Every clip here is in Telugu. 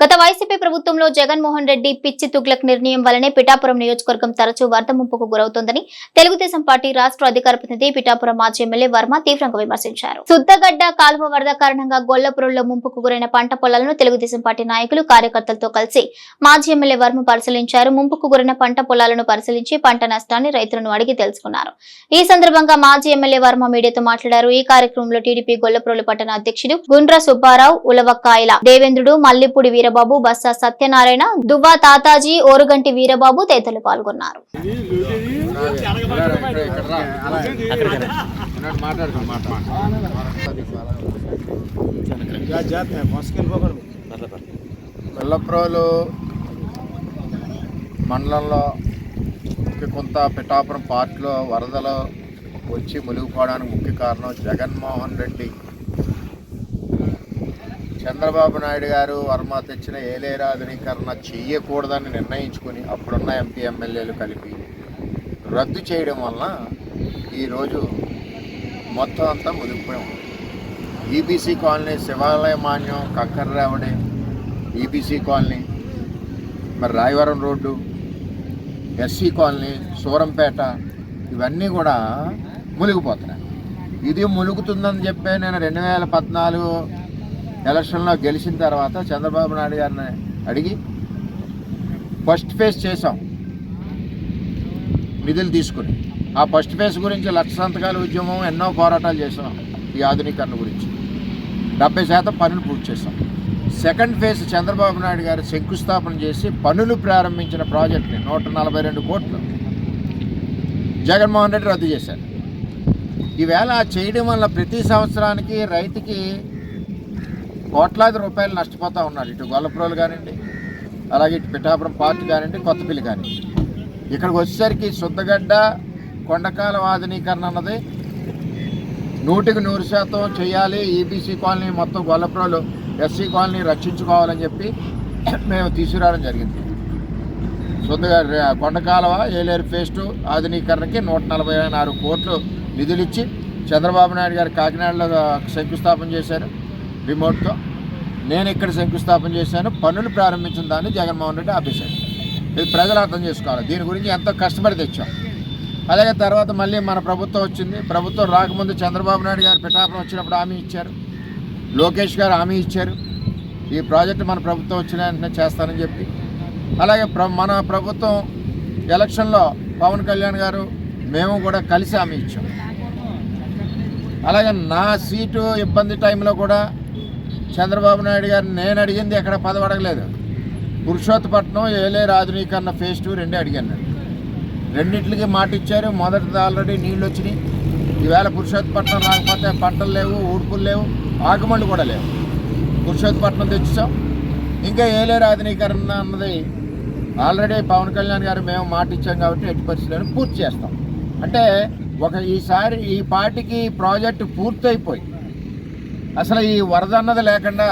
గత వైసీపీ ప్రభుత్వంలో జగన్మోహన్ రెడ్డి పిచ్చి తుగ్లక్ నిర్ణయం వలనే పిఠాపురం నియోజకవర్గం తరచూ వరద ముంపుకు గురవుతోందని తెలుగుదేశం పార్టీ రాష్ట్ర అధికార ప్రతినిధి పిఠాపురం మాజీ ఎమ్మెల్యే వర్మ తీవ్రంగా విమర్శించారు. శుద్ధగడ్డ కాలువ వరద కారణంగా గొల్లపురంలో ముంపుకు గురైన పంట పొలాలను తెలుగుదేశం పార్టీ నాయకులు కార్యకర్తలతో కలిసి మాజీ ఎమ్మెల్యే వర్మ పరిశీలించారు. ముంపుకు గురైన పంట పొలాలను పరిశీలించి పంట నష్టాన్ని రైతులను అడిగి తెలుసుకున్నారు. ఈ సందర్భంగా మాజీ ఎమ్మెల్యే వర్మ మీడియాతో మాట్లాడారు. ఈ కార్యక్రమంలో టీడీపీ గొల్లప్రోలు పట్టణ అధ్యక్షుడు గుండ్ర సుబ్బారావు ఉలవకాయల దేవేంద్రుడు మల్లిపూడి వీరబాబు బస్సా సత్యనారాయణ దువ్వా తాతాజీ ఓరుగంటి వీరబాబు తదితరులు పాల్గొన్నారు. వెల్లప్రోలు మండలంలో కొంత పిఠాపురం పార్ట్లో వరదలు వచ్చి మునిగిపోవడానికి ముఖ్య కారణం జగన్మోహన్ రెడ్డి. చంద్రబాబు నాయుడు గారు వర్మ తెచ్చిన ఏలేరాధునీకరణ చెయ్యకూడదని నిర్ణయించుకుని అప్పుడున్న ఎంపీ ఎమ్మెల్యేలు కలిపి రద్దు చేయడం వలన ఈరోజు మొత్తం అంతా మునిగిపోయాం ఈబీసీ కాలనీ శివాలయ మాన్యం కంకర్రావడి ఈబీసీ కాలనీ మరి Rayavaram road SC colony Surampeta ఇవన్నీ కూడా మునిగిపోతున్నాయి. ఇది మునుగుతుందని చెప్పే నేను రెండు వేల పద్నాలుగు ఎలక్షన్లో గెలిచిన తర్వాత చంద్రబాబు నాయుడు గారిని అడిగి ఫస్ట్ ఫేజ్ చేసాం నిధులు తీసుకుని. ఆ ఫస్ట్ ఫేజ్ గురించి లక్ష సంతకాల ఉద్యమం ఎన్నో పోరాటాలు చేసాం ఈ ఆధునీకరణ గురించి. డెబ్బై శాతం పనులు పూర్తి చేసాం సెకండ్ ఫేజ్ చంద్రబాబు నాయుడు గారు శంకుస్థాపన చేసి పనులు ప్రారంభించిన ప్రాజెక్ట్ని నూట నలభై రెండు కోట్లు జగన్మోహన్ రెడ్డి రద్దు చేశారు. ఈవేళ చేయడం వల్ల ప్రతి సంవత్సరానికి రైతుకి కోట్లాది రూపాయలు నష్టపోతూ ఉన్నారు. ఇటు గొల్లపురోలు కానివ్వండి అలాగే ఇటు పిఠాపురం పార్క్ కానివ్వండి కొత్తపల్లి కానివ్వండి. ఇక్కడికి వచ్చేసరికి శుద్ధగడ్డ కొండకాల ఆధునీకరణ అన్నది నూటికి నూరు శాతం చేయాలి. ఈబీసీ కాలనీ మొత్తం గొల్లపురోలు ఎస్సీ కాలనీ రక్షించుకోవాలని చెప్పి మేము తీసుకురావడం జరిగింది. శుద్ధగా కొండకాలవ ఏలేరు ఫేస్టు ఆధునీకరణకి నూట నలభై నాలుగు కోట్లు నిధులు ఇచ్చి చంద్రబాబు నాయుడు గారు కాకినాడలో శంకుస్థాపన చేశారు. రిమోట్తో నేను ఇక్కడ శంకుస్థాపన చేశాను పనులు ప్రారంభించిన దాన్ని జగన్మోహన్ రెడ్డి ఆపేశాడు. ఇది ప్రజలు అర్థం చేసుకోవాలి. దీని గురించి ఎంతో కష్టపడి తెచ్చాం. అలాగే తర్వాత మళ్ళీ మన ప్రభుత్వం వచ్చింది. ప్రభుత్వం రాకముందు చంద్రబాబు నాయుడు గారు పిఠాపురం వచ్చినప్పుడు హామీ ఇచ్చారు. లోకేష్ గారు హామీ ఇచ్చారు. ఈ ప్రాజెక్టు మన ప్రభుత్వం వచ్చిన వెంటనే చేస్తానని చెప్పి. అలాగే ప్ర మన ప్రభుత్వం ఎలక్షన్లో పవన్ కళ్యాణ్ గారు మేము కూడా కలిసి హామీ ఇచ్చాం. అలాగే నా సీటు ఇబ్బంది టైంలో కూడా చంద్రబాబు నాయుడు గారు నేను అడిగింది ఎక్కడ పదవి అడగలేదు. పురుషోత్తపట్నం ఏలే రాజనీకరణ ఫేజ్ టూ రెండే అడిగాను రెండింటికి మాట ఇచ్చారు మొదటిది ఆల్రెడీ నీళ్ళు వచ్చినాయి ఈవేళ పురుషోత్తపట్నం రాకపోతే పంటలు లేవు ఊడ్పులు లేవు ఆకుమళ్ళు కూడా లేవు. పురుషోత్తపట్నం తెచ్చాం ఇంకా ఏలే రాజనీకరణ అన్నది ఆల్రెడీ పవన్ కళ్యాణ్ గారు మేము మాట ఇచ్చాం కాబట్టి ఎట్టి పరిస్థితులను పూర్తి చేస్తాం. అంటే ఒక ఈసారి ఈ పార్టీకి ప్రాజెక్టు పూర్తయిపోయి అసలు ఈ వరద అన్నది లేకుండా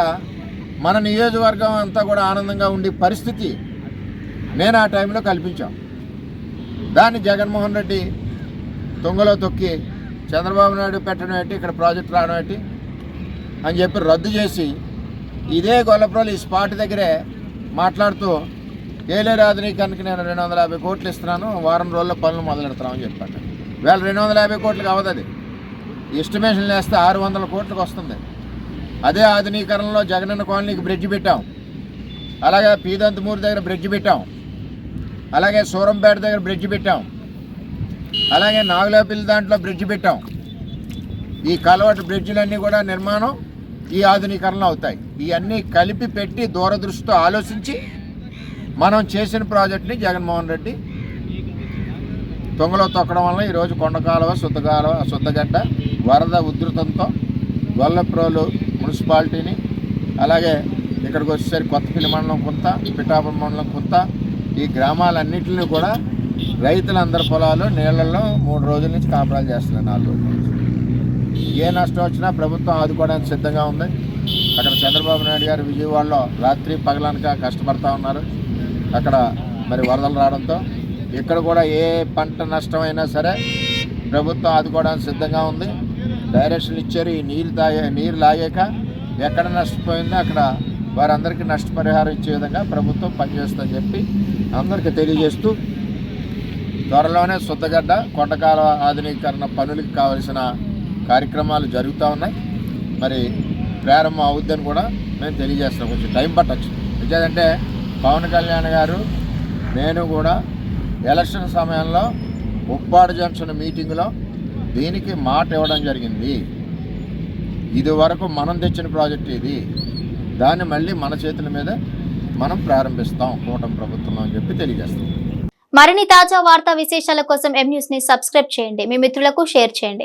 మన నియోజకవర్గం అంతా కూడా ఆనందంగా ఉండే పరిస్థితి నేను ఆ టైంలో కల్పించాం. దాన్ని జగన్మోహన్ రెడ్డి తొంగలో తొక్కి చంద్రబాబు నాయుడు పెట్టడం ఏంటి ఇక్కడ ప్రాజెక్ట్ రావడం ఏంటి అని చెప్పి రద్దు చేసి ఇదే గొల్లప్రోలు ఈ స్పాట్ దగ్గరే మాట్లాడుతూ ఏలేరు ఆధునీకరణకి నేను రెండు వందల యాభై కోట్లు ఇస్తున్నాను వారం రోజుల్లో పనులు మొదలెడతామని చెప్పాను వేళ రెండు వందల యాభై కోట్లకు అవ్వదు అది. ఎస్టిమేషన్ వేస్తే ఆరు వందల కోట్లకు వస్తుంది. అదే ఆధునీకరణలో జగనన్న కాలనీకి బ్రిడ్జ్ పెట్టాం. అలాగే పీదంతమూరు దగ్గర బ్రిడ్జ్ పెట్టాం. అలాగే సూరంపేట దగ్గర బ్రిడ్జ్ పెట్టాం. అలాగే నాగులేపల్లి దాంట్లో బ్రిడ్జ్ పెట్టాం. ఈ కలవటి బ్రిడ్జ్లన్నీ కూడా నిర్మాణం ఈ ఆధునీకరణలో అవుతాయి. ఇవన్నీ కలిపి పెట్టి దూరదృష్టితో ఆలోచించి మనం చేసిన ప్రాజెక్ట్ని జగన్మోహన్ రెడ్డి తొంగలో తొక్కడం వల్ల ఈరోజు కొండకాలువ శుద్ధకాలువ శుద్ధగడ్డ వరద ఉధృతంతో గొల్లప్రోలు మున్సిపాలిటీని అలాగే ఇక్కడికి వచ్చేసరికి కొత్తపల్లి మండలం కొంత పిఠాపురం మండలం కొంత ఈ గ్రామాలన్నింటినీ కూడా రైతులందరి పొలాలు నీళ్ళల్లో మూడు రోజుల నుంచి కాపురాలు చేస్తున్నారు నాలుగు రోజుల నుంచి. ఏ నష్టం వచ్చినా ప్రభుత్వం ఆదుకోవడానికి సిద్ధంగా ఉంది. అక్కడ చంద్రబాబు నాయుడు గారు విజయవాడలో రాత్రి పగలనక కష్టపడతా ఉన్నారు. అక్కడ మరి వరదలు రావడంతో ఇక్కడ కూడా ఏ పంట నష్టమైనా సరే ప్రభుత్వం ఆదుకోవడానికి సిద్ధంగా ఉంది. డైరెక్షన్ ఇచ్చారు. ఈ నీరు తాగే నీరు లాగాక ఎక్కడ నష్టపోయిందో అక్కడ వారందరికీ నష్టపరిహారం ఇచ్చే విధంగా ప్రభుత్వం పనిచేస్తుందని చెప్పి అందరికీ తెలియజేస్తూ త్వరలోనే శుద్ధగడ్డ కొండకాల ఆధునీకరణ పనులకు కావలసిన కార్యక్రమాలు జరుగుతూ ఉన్నాయి. మరి ప్రారంభం అవుద్దని కూడా మేము తెలియజేస్తున్నాం. కొంచెం టైం పట్టచ్చు. ఎందుకంటే పవన్ కళ్యాణ్ గారు నేను కూడా ఎలక్షన్ సమయంలో ఉప్పాడు జంక్షన్ మీటింగ్లో దీనికి మాట ఇవ్వడం జరిగింది. ఇది వరకు మనం తెచ్చిన ప్రాజెక్ట్ ఇది. దాన్ని మళ్ళీ మన చేతుల మీద మనం ప్రారంభిస్తాం కూటమి ప్రభుత్వం అని చెప్పి తెలియజేస్తాం. మరిన్ని తాజా వార్తా విశేషాల కోసం ఎం న్యూస్ని సబ్స్క్రైబ్ చేయండి. మీ మిత్రులకు షేర్ చేయండి.